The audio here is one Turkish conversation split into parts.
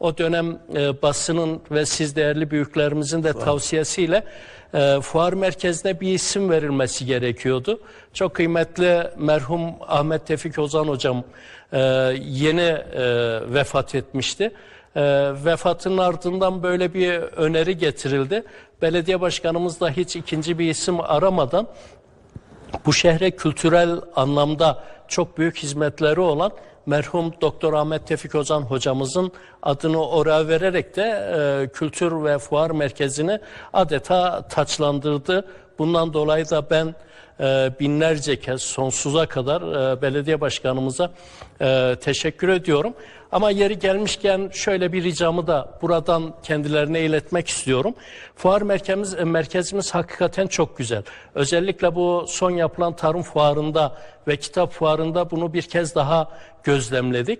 o dönem e, basının ve siz değerli büyüklerimizin de tavsiyesiyle e, fuar merkezine bir isim verilmesi gerekiyordu. Çok kıymetli merhum Ahmet Tevfik Ozan hocam e, yeni e, vefat etmişti. E, vefatının ardından böyle bir öneri getirildi. Belediye başkanımız da hiç ikinci bir isim aramadan bu şehre kültürel anlamda çok büyük hizmetleri olan merhum Doktor Ahmet Tevfik Ozan hocamızın adını oraya vererek de e, kültür ve fuar merkezini adeta taçlandırdı. Bundan dolayı da ben e, binlerce kez sonsuza kadar e, belediye başkanımıza e, teşekkür ediyorum. Ama yeri gelmişken şöyle bir ricamı da buradan kendilerine iletmek istiyorum. Fuar merkezimiz, e, merkezimiz hakikaten çok güzel. Özellikle bu son yapılan tarım fuarında ve kitap fuarında bunu bir kez daha gözlemledik.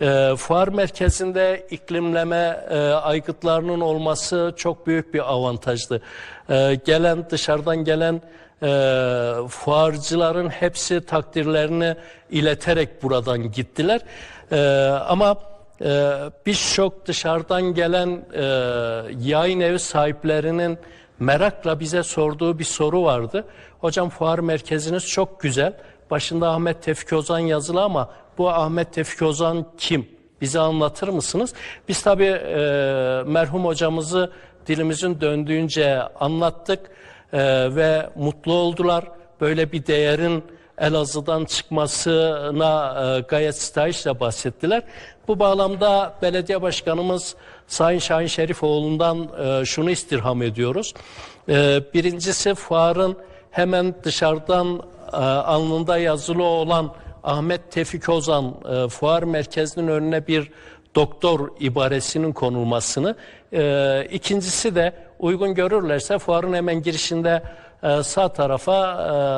E, fuar merkezinde iklimleme e, aygıtlarının olması çok büyük bir avantajdı. E, gelen dışarıdan gelen e, fuarcıların hepsi takdirlerini ileterek buradan gittiler. E, ama e, birçok dışarıdan gelen e, yayın evi sahiplerinin merakla bize sorduğu bir soru vardı. Hocam fuar merkeziniz çok güzel. Başında Ahmet Tevfik Ozan yazılı ama bu Ahmet Tevfik Ozan kim? Bize anlatır mısınız? Biz tabii e, merhum hocamızı dilimizin döndüğünce anlattık e, ve mutlu oldular. Böyle bir değerin Elazığ'dan çıkmasına e, gayet stajla bahsettiler. Bu bağlamda belediye başkanımız Sayın Şahin Şerifoğlu'ndan e, şunu istirham ediyoruz. E, birincisi fuarın hemen dışarıdan e, alnında yazılı olan Ahmet Tevfik Ozan e, fuar merkezinin önüne bir doktor ibaresinin konulmasını. E, ikincisi de uygun görürlerse fuarın hemen girişinde e, sağ tarafa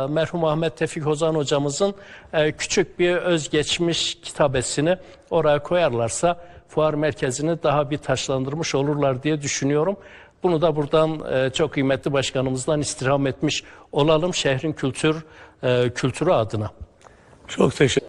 e, merhum Ahmet Tevfik Ozan hocamızın e, küçük bir özgeçmiş kitabesini oraya koyarlarsa fuar merkezini daha bir taşlandırmış olurlar diye düşünüyorum. Bunu da buradan e, çok kıymetli başkanımızdan istirham etmiş olalım şehrin kültür e, kültürü adına. Çok teşekkür